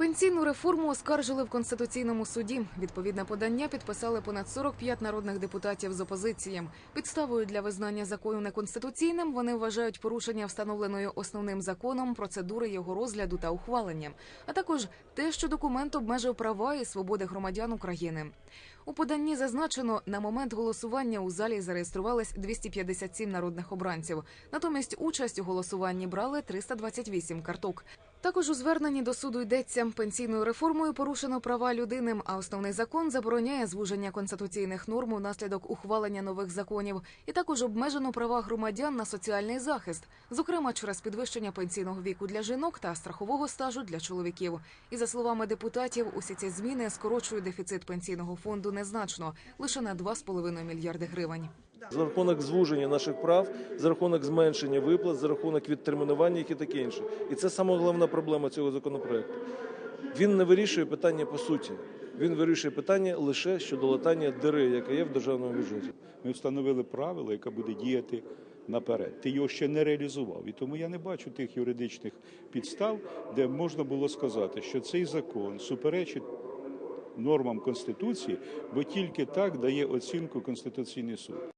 Пенсійну реформу оскаржили в конституційному суді. Відповідне подання підписали понад 45 народних депутатів з опозиції. Підставою для визнання закону неконституційним вони вважають порушення встановленої основним законом процедури його розгляду та ухвалення, а також те, що документ обмежив права і свободи громадян України. У поданні зазначено, на момент голосування у залі зареєструвались 257 народних обранців. Натомість участь у голосуванні брали 328 карток. Також у зверненні до суду йдеться пенсійною реформою порушено права людини, а основний закон забороняє звуження конституційних норм внаслідок ухвалення нових законів, і також обмежено права громадян на соціальний захист, зокрема через підвищення пенсійного віку для жінок та страхового стажу для чоловіків. І за словами депутатів, усі ці зміни скорочують дефіцит пенсійного фонду незначно лише на 2,5 мільярди гривень. За рахунок звуження наших прав, за рахунок зменшення виплат, за рахунок відтермінування їх і таке інше. І це саме головна проблема цього законопроекту. Він не вирішує питання по суті. Він вирішує питання лише щодо латання дири, яка є в державному бюджеті. Ми встановили правило, яке буде діяти наперед. Ти його ще не реалізував. І тому я не бачу тих юридичних підстав, де можна було сказати, що цей закон суперечить нормам Конституції, бо тільки так дає оцінку Конституційний суд.